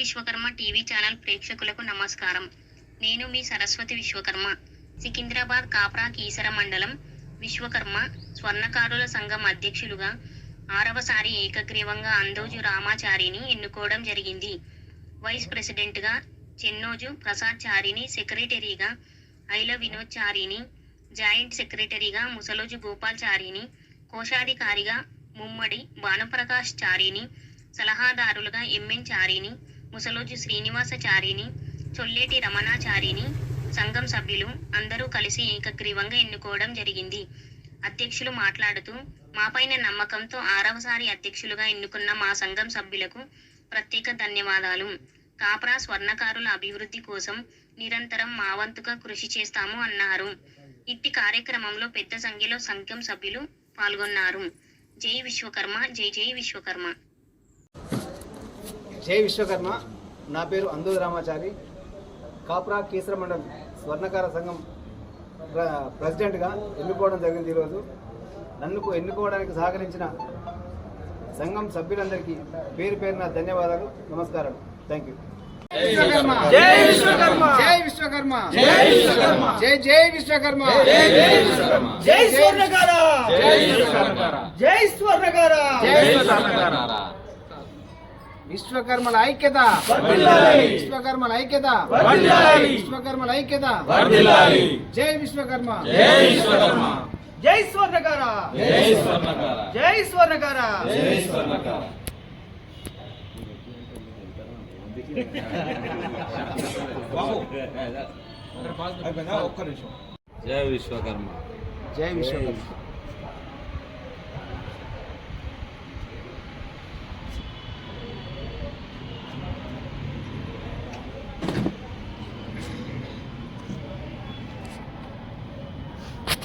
Vishwakarma TV channel ప్రేక్షకులకు నమస్కారం. నేను మీ సరస్వతి విశ్వకర్మ. సికింద్రాబాద్ కాప్రా కీసర మండలం విశ్వకర్మ స్వర్ణకారుల సంఘం అధ్యక్షులుగా ఆరవసారి ఏకగ్రీవంగా అందోజు రామాచారిని ఎన్నుకోవడం జరిగింది. వైస్ ప్రెసిడెంట్గా చెన్నోజు ప్రసాద్ చారిని సెక్రటరీగా ఐల వినోద్ చారిని జాయింట్ సెక్రటరీగా ముసలోజు గోపాల్ చారిని కోశాధికారిగా ముమ్మడి భానుప్రకాష్ చారిని సలహాదారులుగా ఎంఎన్ చారిని ముసలోజు శ్రీనివాసచారిని చొల్లేటి రమణాచారిని సంఘం సభ్యులు అందరూ కలిసి ఏకగ్రీవంగా ఎన్నుకోవడం జరిగింది. అధ్యక్షులు మాట్లాడుతూ మాపైన నమ్మకంతో ఆరవసారి అధ్యక్షులుగా ఎన్నుకున్న మా సంఘం సభ్యులకు ప్రత్యేక ధన్యవాదాలు. కాప్రా స్వర్ణకారుల అభివృద్ధి కోసం నిరంతరం మా వంతుగా కృషి చేస్తాము అన్నారు. ఇట్టి కార్యక్రమంలో పెద్ద సంఖ్యలో సంఘం సభ్యులు పాల్గొన్నారు. జై విశ్వకర్మ జై జై విశ్వకర్మ. జై విశ్వకర్మ. నా పేరు అందు రామాచారి. కాపురా కీసర మండలం స్వర్ణకార సంఘం ప్ర- ప్రెసిడెంట్గా ఎన్నుకోవడం జరిగింది ఈరోజు. నన్ను ఎన్నుకోవడానికి సహకరించిన సంఘం సభ్యులందరికీ పేరు పేరున ధన్యవాదాలు నమస్కారం థ్యాంక్ యూ. జై విశ్వకర్మ. జై విశ్వకర్మ. జై విశ్వకర్మ. జై జై విశ్వకర్మ. జై జై విశ్వకర్మ. జై స్వర్ణకార జై స్వర్ణకార. జై స్వర్ణకార. జై స్వర్ణకార. విశ్వకర్మల ఐక్యత వర్ధిల్లాలి. విశ్వకర్మల ఐక్యత వర్ధిల్లాలి. విశ్వకర్మల ఐక్యత వర్ధిల్లాలి జై విశ్వకర్మ జై విశ్వకర్మ జై స్వర్ణకార జై స్వర్ణకార జై స్వర్ణకార జై స్వర్ణకార జై విశ్వకర్మ జై విశ్వకర్మ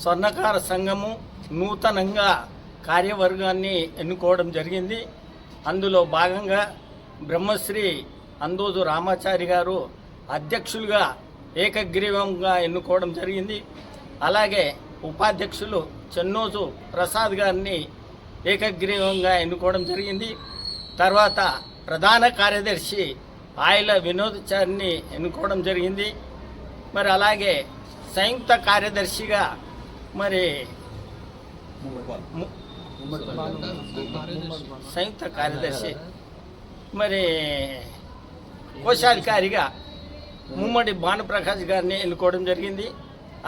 స్వర్ణకార సంఘము నూతనంగా కార్యవర్గాన్ని ఎన్నుకోవడం జరిగింది. అందులో భాగంగా బ్రహ్మశ్రీ అందోజు రామాచారి గారు అధ్యక్షులుగా ఏకగ్రీవంగా ఎన్నుకోవడం జరిగింది. అలాగే ఉపాధ్యక్షులు చెన్నోజు ప్రసాద్ గారిని ఏకగ్రీవంగా ఎన్నుకోవడం జరిగింది. తర్వాత ప్రధాన కార్యదర్శి ఆయిల వినోద్చారిని ఎన్నుకోవడం జరిగింది. మరి అలాగే సంయుక్త కార్యదర్శిగా మరి సంయుక్త కార్యదర్శి. మరి కోశాధికారిగా ముమ్మడి భానుప్రకాష్ గారిని ఎన్నుకోవడం జరిగింది.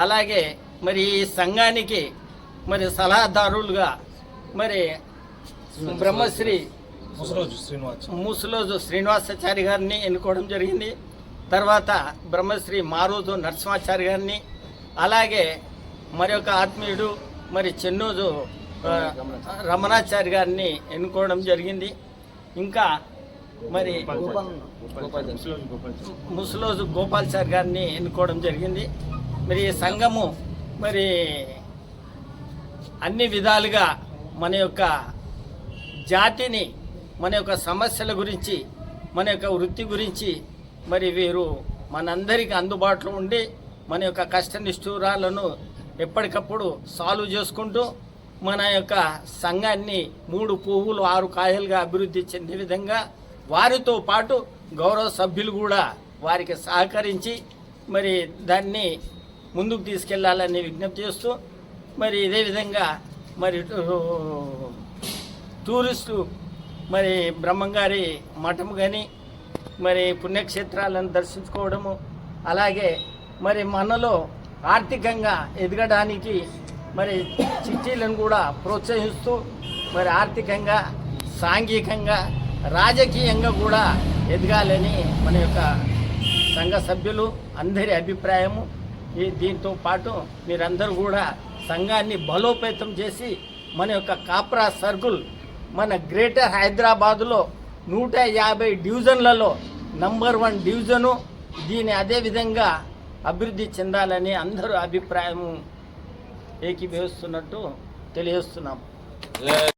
అలాగే మరి ఈ సంఘానికి మరి సలహాదారులుగా మరి బ్రహ్మశ్రీ ముసలోజు శ్రీనివాసాచారి గారిని ఎన్నుకోవడం జరిగింది. తర్వాత బ్రహ్మశ్రీ మారోజు నరసింహాచారి గారిని అలాగే మరి ఒక ఆత్మీయుడు మరి చెన్నోజు రమణాచారి గారిని ఎన్నుకోవడం జరిగింది. ఇంకా మరి ముసలోజు గోపాల్చారి గారిని ఎన్నుకోవడం జరిగింది. మరి ఈ సంఘము మరి అన్ని విధాలుగా మన యొక్క జాతిని మన యొక్క సమస్యల గురించి మన యొక్క వృత్తి గురించి మరి వీరు మనందరికీ అందుబాటులో ఉండి మన యొక్క కష్ట నిష్ఠూరాలను ఎప్పటికప్పుడు సాల్వ్ చేసుకుంటూ మన యొక్క సంఘాన్ని మూడు పువ్వులు ఆరు కాయలుగా అభివృద్ధి చెందే విధంగా వారితో పాటు గౌరవ సభ్యులు కూడా వారికి సహకరించి మరి దాన్ని ముందుకు తీసుకెళ్ళాలని విజ్ఞప్తి చేస్తూ మరి ఇదే విధంగా మరి టూరిస్టు మరి బ్రహ్మంగారి మఠం కానీ మరి పుణ్యక్షేత్రాలను దర్శించుకోవడము అలాగే మరి మనలో ఆర్థికంగా ఎదగడానికి మరి చిట్టీలను కూడా ప్రోత్సహిస్తూ మరి ఆర్థికంగా సాంఘికంగా రాజకీయంగా కూడా ఎదగాలని మన యొక్క సంఘ సభ్యులు అందరి అభిప్రాయము. ఈ దీంతో పాటు మీరందరూ కూడా సంఘాన్ని బలోపేతం చేసి మన యొక్క కాప్రా సర్కిల్ మన గ్రేటర్ హైదరాబాదులో నూట యాభై డివిజన్లలో నంబర్ వన్ డివిజను దీని అదే విధంగా అభివృద్ధి చెందాలని అందరూ అభిప్రాయం ఏకీభవిస్తున్నట్టు తెలియజేస్తున్నాం.